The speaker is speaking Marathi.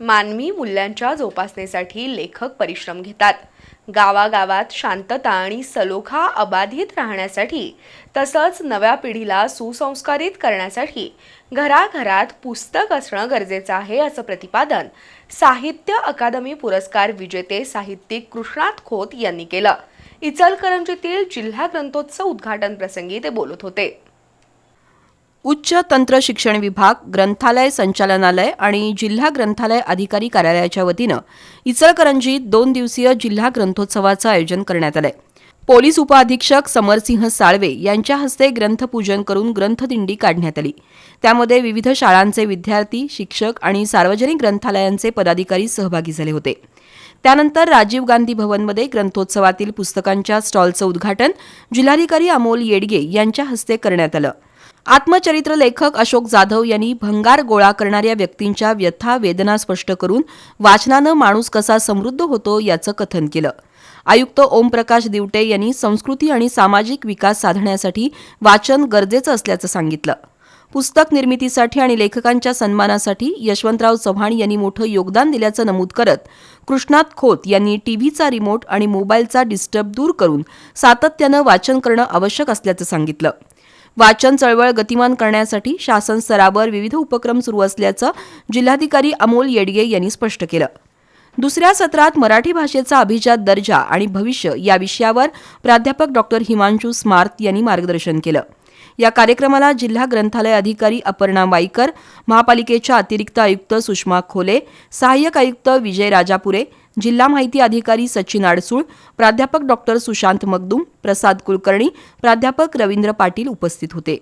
मानवी मूल्यांच्या जोपासनेसाठी लेखक परिश्रम घेतात. गावागावात शांतता आणि सलोखा अबाधित राहण्यासाठी तसंच नव्या पिढीला सुसंस्कारित करण्यासाठी घराघरात पुस्तक असणं गरजेचं आहे असं प्रतिपादन साहित्य अकादमी पुरस्कार विजेते साहित्यिक कृष्णात खोत यांनी केलं. इचलकरंजीतील जिल्हा ग्रंथोत्सव उद्घाटन प्रसंगी ते बोलत होते. उच्च तंत्र शिक्षण विभाग ग्रंथालय संचालनालय आणि जिल्हा ग्रंथालय अधिकारी कार्यालयाच्या वतीनं इचलकरंजीत दोन दिवसीय जिल्हा ग्रंथोत्सवाचं आयोजन करण्यात आलंय. पोलीस उपअधीक्षक समरसिंह साळवे यांच्या हस्ते ग्रंथपूजन करून ग्रंथदिंडी काढण्यात आली. त्यामध्ये विविध शाळांचे विद्यार्थी शिक्षक आणि सार्वजनिक ग्रंथालयांचे पदाधिकारी सहभागी झाले होते. त्यानंतर राजीव गांधी भवनमध्ये ग्रंथोत्सवातील पुस्तकांच्या स्टॉलचं उद्घाटन जिल्हाधिकारी अमोल येडगे यांच्या हस्ते करण्यात आलं. आत्मचरित्र लेखक अशोक जाधव यांनी भंगार गोळा करणाऱ्या व्यक्तींच्या व्यथा वेदना स्पष्ट करून वाचनानं माणूस कसा समृद्ध होतो याचं कथन केलं. आयुक्त ओमप्रकाश दिवटे यांनी संस्कृती आणि सामाजिक विकास साधण्यासाठी वाचन गरजेचं असल्याचं सांगितलं. पुस्तक निर्मितीसाठी आणि लेखकांच्या सन्मानासाठी यशवंतराव चव्हाण यांनी मोठं योगदान दिल्याचं नमूद करत कृष्णात खोत यांनी टीव्हीचा रिमोट आणि मोबाईलचा डिस्टर्ब दूर करून सातत्यानं वाचन करणं आवश्यक असल्याचं सांगितलं. वाचन चळवळ गतिमान करण्यासाठी शासन स्तरावर विविध उपक्रम सुरू असल्याचं जिल्हाधिकारी अमोल येडगे यांनी स्पष्ट केलं. दुसऱ्या सत्रात मराठी भाषेचा अभिजात दर्जा आणि भविष्य या विषयावर प्राध्यापक डॉक्टर हिमांशू स्मार्त यांनी मार्गदर्शन केलं. या कार्यक्रमाला जिल्हा ग्रंथालय अधिकारी अपर्णा वाईकर महापालिकेच्या अतिरिक्त आयुक्त सुषमा खोले सहाय्यक आयुक्त विजय राजापुरे जिल्हा माहिती अधिकारी सचिन आडसूळ प्राध्यापक डॉक्टर सुशांत मगदूम प्रसाद कुलकर्णी प्राध्यापक रवींद्र पाटील उपस्थित होते.